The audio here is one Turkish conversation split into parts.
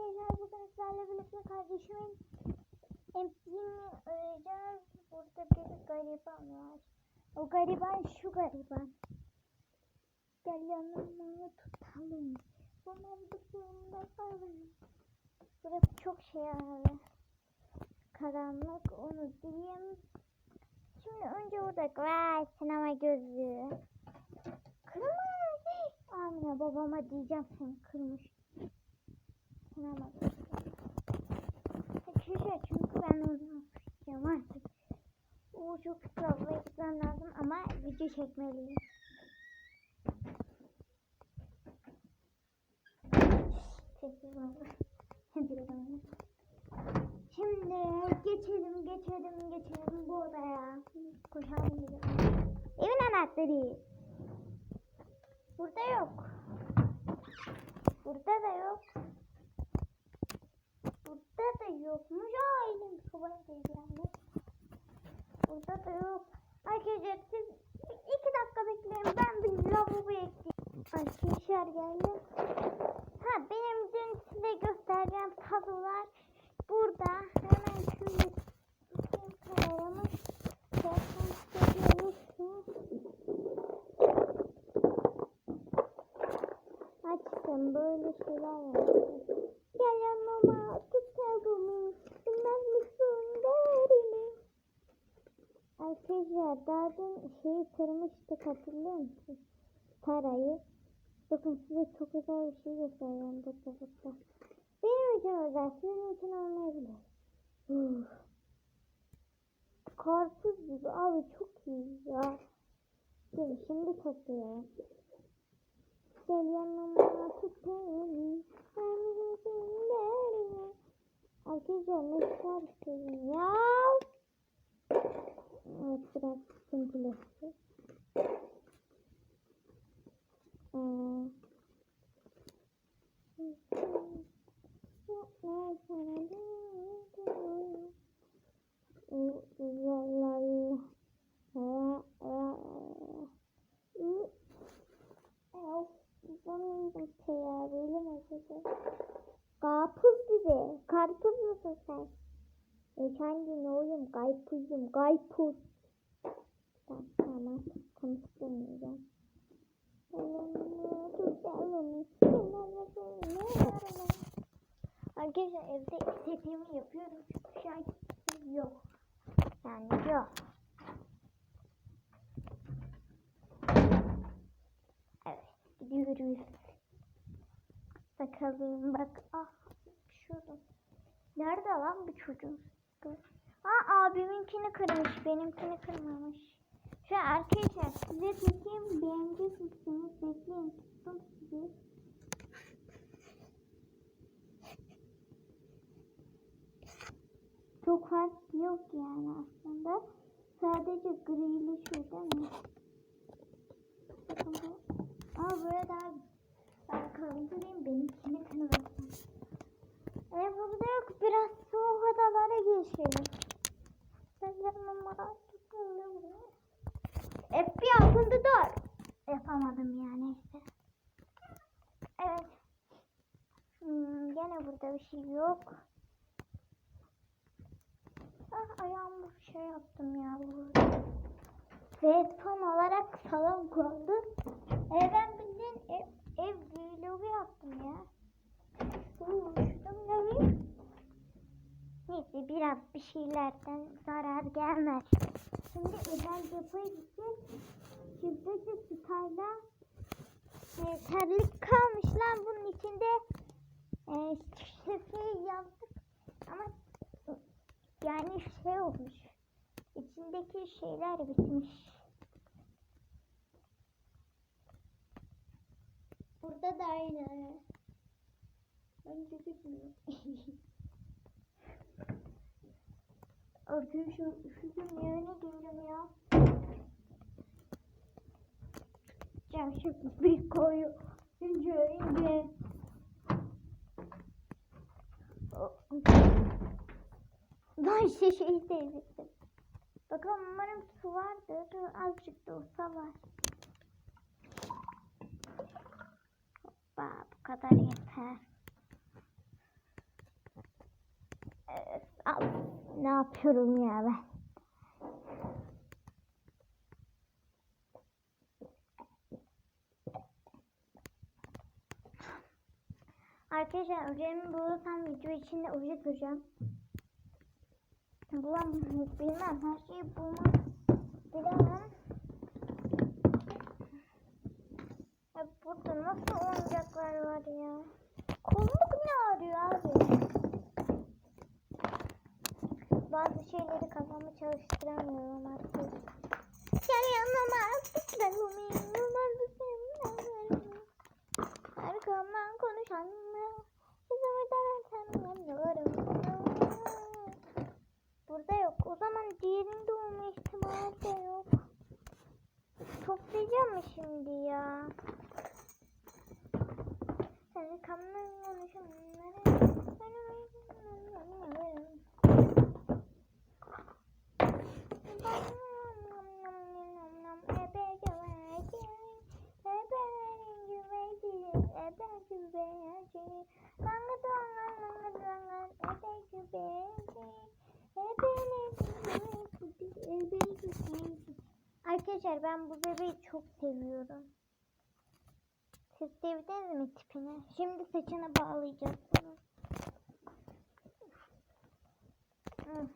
Arkadaşlar bugün sizlerle birlikte kardeşimin emziğini arayacağız. Burada bir gariban var. O gariban şu gariban. Gel yanıma tutalım. Bunlar dışında kalın. Burası çok şey abi. Karanlık onu diyeyim. Şimdi önce burada vay sinema gözlüğü. Kırmızı. Amine babama diyeceğim sen kırmış. Gözlüğü. Arkadaşlar çünkü ben onu yapacağım artık. O çok sıkıntı yapmam lazım ama video çekmeliyim. Sessiz ol. Diyorum. Şimdi geçelim geçelim geçelim bu odaya. Koşalım gidelim. Evin anahtarı. Burada yok. Burada da yok. Burada da yokmuş. Aa elim değdi yani. Burada da yok. Arkadaşlar siz iki dakika bekleyin. Ben bir lavaboya gideyim. Arkadaşlar geldi. Ha benim dün size göstereceğim tablolar burada. Hemen kameramı. Zaten görüyorsunuz. Açtım böyle şeyler var. Gel yanıma tut tablomu. Bilmez misin derimi. Arkadaşlar daha dün şeyi kırmıştık hatırlıyor musunuz? Parayı. Bakın size çok güzel bir şey göstereceğim burada burada. Benim için özel, sizin için olmayabilir. Uf. Karpuz gibi abi çok iyi ya. Dur şimdi topluyorum. Gel yanıma tut beni. Ben seninle. Arkadaşlar ne bir şey ya. Evet biraz sıkıntılı. Ee, Karpuz gibi. Karpuz musun sen? E kendin oğlum kaypuzum kaypuz. Tamam tamam konuşturmayacağım. Arkadaşlar evde istediğimi yapıyorum. Çünkü kimse yok. Yani yok. Evet gidiyoruz. Bakalım bak. Ah şurada. Nerede lan bu çocuk? Aa abiminkini kırmış. Benimkini kırmamış. Şu arkadaşlar size çekeyim. Beğenecek misiniz? Bekleyin. Tuttum sizi. Çok fark yok yani aslında. Sadece grili şu değil mi? Bakın bu. Ama böyle daha ben kaldırayım benimkini kırmasın. E burada yok. Biraz soğuk odalara geçelim. Ben yanıma tutmuyorum. Hep bir altında dur. Yapamadım yani işte. Evet. Hmm, gene burada bir şey yok. Ah ayağımı bir şey yaptım ya. Ve son olarak salon kaldı. E ben bildiğin ev, vlogu yaptım ya. Neyse biraz bir şeylerden zarar gelmez. Şimdi özel depoya gideceğiz. Şuradaki sitayla e, terlik kalmış lan bunun içinde e, şifreyi yazdık ama yani şey olmuş. İçindeki şeyler bitmiş. Burada da aynı. Bence bitmiyor. Arkadaşlar üşüdüm ya ne diyorum ya. Cemşir bir koyu. İnce ince. Ben şişeyi sevdim. Bakalım umarım su vardır. Azıcık da olsa var. Hoppa bu kadar yeter. Al, ne yapıyorum ya ben? Arkadaşlar ojemi bulursam video içinde oje süreceğim. Bulam bilmem her şeyi bulmak bilemem. Ya burada nasıl var ya? Kolluk ne arıyor abi? Bazı şeyleri kafamı çalıştıramıyorum artık. Yanıma tutalım yanıma tutalım. Arkamdan konuşanlar Burada yok. O zaman diğerinde olma ihtimali de yok. Toplayacağım mı şimdi ya? Arkamdan konuşanları Arkadaşlar ben bu bebeği çok seviyorum. Siz sevdiniz mi tipini? Şimdi bunu. Hı.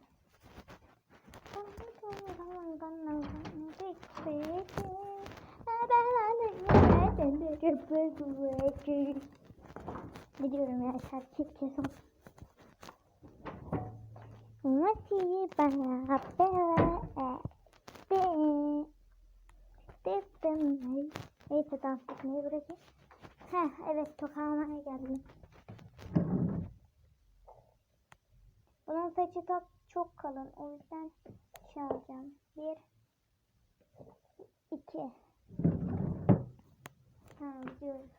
Gidiyorum ya şarkı kesin. Nasıl bana be Neyse dans etmeyi bırakayım. Heh evet tokağlamaya geldim. Bunun saçı da çok kalın. O yüzden şey alacağım. Bir, iki. Ha gidiyoruz.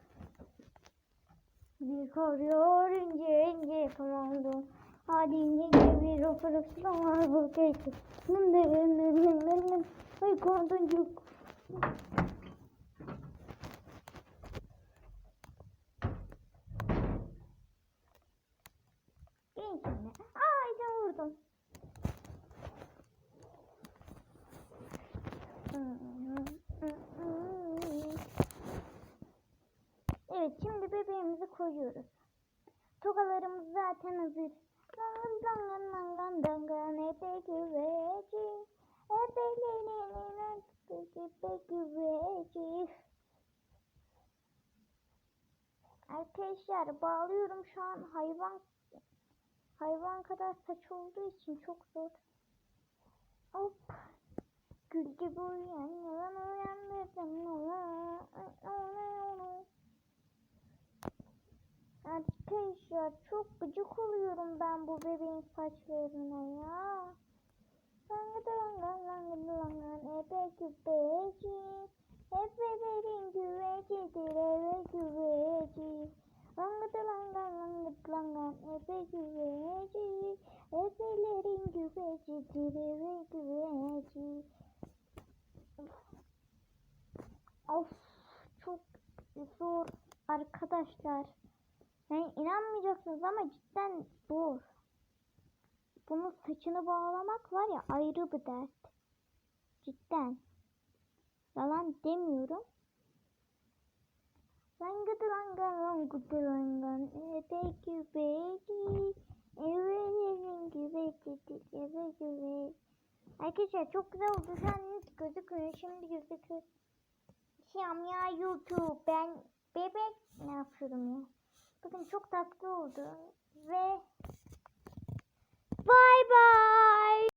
Bir koruyor ince ince komandım. Hadi ince gibi rofroflon var bu. Nın nın nın nın nın nın. Ay kondoncuk. İyi şimdi. Vurdum. Evet şimdi bebeğimizi koyuyoruz. Tokalarımız zaten hazır. Arkadaşlar bağlıyorum şu an hayvan hayvan kadar saç olduğu için çok zor. Hop. Gül gibi uyan yalan uyandırdım Arkadaşlar çok gıcık oluyorum ben bu bebeğin saçlarına ya. Langıdı langan langıdı langan ebe güveci. Ebelerin güvecidir ebe güveci. Langıdı langan langıdı langan ebe güveci. Ebelerin güvecidir ebe güveci. Of çok zor arkadaşlar. Yani inanmayacaksınız ama cidden zor. Bunun saçını bağlamak var ya ayrı bir dert. Cidden. Yalan demiyorum. Langıdı langan langıdı langan ebe güveci. Ebelerin güvecidir ebe güveci. Arkadaşlar çok güzel oldu. Net gözükmüyor. Şimdi gözüküyor. Şam ya YouTube. Ben bebek ne yapıyorum ya? Bakın çok tatlı oldu. Ve bye bye.